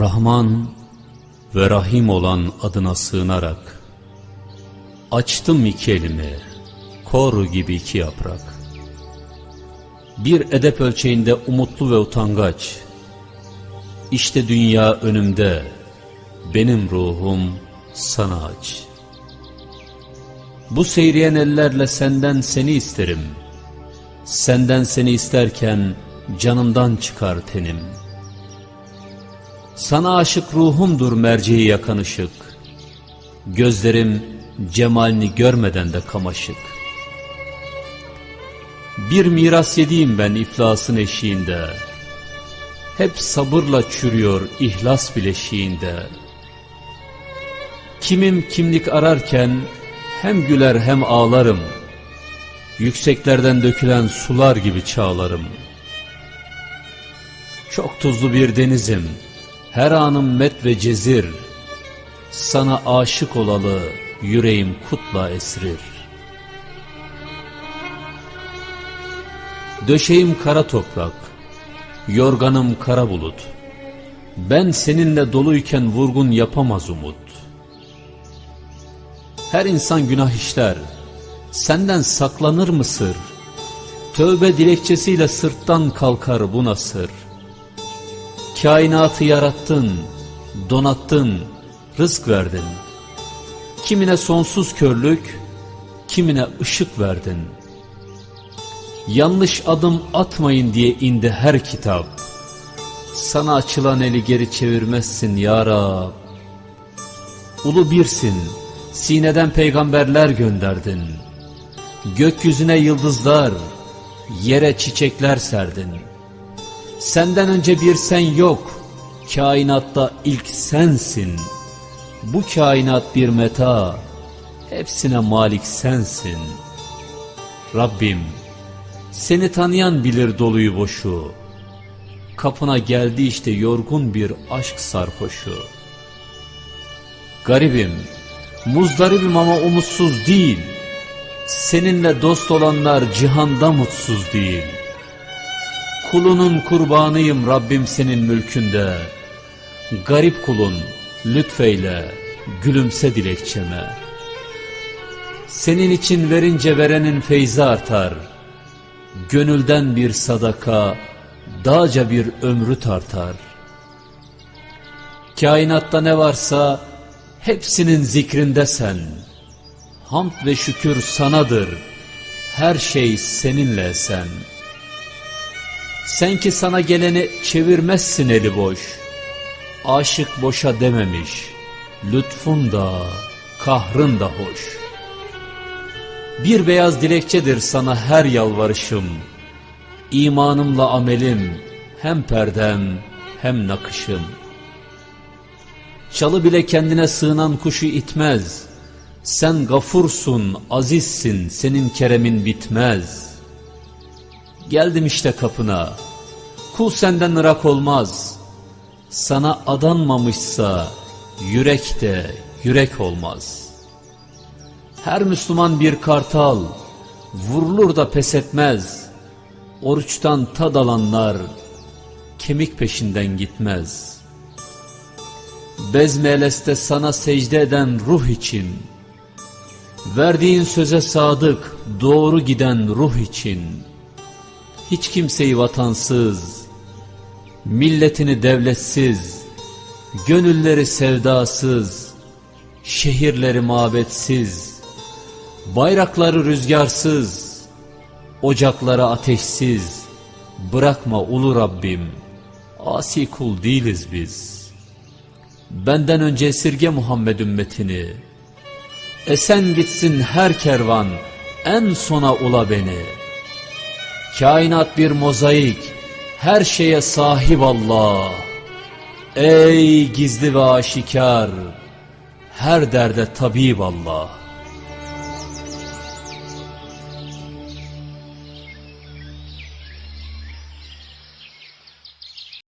Rahman ve Rahim olan adına sığınarak açtım iki elimi, kor gibi iki yaprak. Bir edep ölçeğinde umutlu ve utangaç. İşte dünya önümde, benim ruhum sana aç. Bu seyreyen ellerle senden seni isterim. Senden seni isterken canımdan çıkar tenim. Sana aşık ruhumdur merceği yakan ışık. Gözlerim cemalini görmeden de kamaşık. Bir miras yediğim ben iflasın eşiğinde. Hep sabırla çürüyor ihlas bileşiğinde. Kimim kimlik ararken hem güler hem ağlarım. Yükseklerden dökülen sular gibi çağlarım. Çok tuzlu bir denizim, her anım met ve cezir. Sana aşık olalı yüreğim kutla esrir. Döşeğim kara toprak, yorganım kara bulut. Ben seninle doluyken vurgun yapamaz umut. Her insan günah işler, senden saklanır mı sır? Tövbe dilekçesiyle sırttan kalkar bu nasır. Kainatı yarattın, donattın, rızk verdin. Kimine sonsuz körlük, kimine ışık verdin. Yanlış adım atmayın diye indi her kitap. Sana açılan eli geri çevirmezsin ya Rab. Ulu birsin, sineden peygamberler gönderdin. Gökyüzüne yıldızlar, yere çiçekler serdin. Senden önce bir sen yok, kainatta ilk sensin. Bu kainat bir meta, hepsine malik sensin. Rabbim, seni tanıyan bilir doluyu boşu. Kapına geldi işte yorgun bir aşk sarhoşu. Garibim, muzdaribim ama umutsuz değil. Seninle dost olanlar cihanda mutsuz değil. Kulunun kurbanıyım Rabbim senin mülkünde. Garip kulun lütfeyle gülümse dilekçeme. Senin için verince verenin feyzi artar. Gönülden bir sadaka, dağca bir ömrü tartar. Kainatta ne varsa hepsinin zikrinde sen. Hamd ve şükür sanadır, her şey seninle sen. Sen ki sana geleni çevirmezsin eli boş. Aşık boşa dememiş, lütfun da, kahrın da hoş. Bir beyaz dilekçedir sana her yalvarışım. İmanımla amelim, hem perdem hem nakışım. Çalı bile kendine sığınan kuşu itmez. Sen gafursun, azizsin, senin keremin bitmez. Geldim işte kapına, kul senden ırak olmaz. Sana adanmamışsa yürek de yürek olmaz. Her Müslüman bir kartal, vurulur da pes etmez. Oruçtan tad alanlar, kemik peşinden gitmez. Bezmeleste sana secde eden ruh için, verdiğin söze sadık, doğru giden ruh için, hiç kimseyi vatansız, milletini devletsiz, gönülleri sevdasız, şehirleri mabetsiz, bayrakları rüzgarsız, ocakları ateşsiz, bırakma ulu Rabbim, asi kul değiliz biz. Benden önce esirge Muhammed ümmetini, esen gitsin her kervan, en sona ula beni. Kainat bir mozaik, her şeye sahip Allah. Ey gizli ve aşikar, her derde tabip Allah.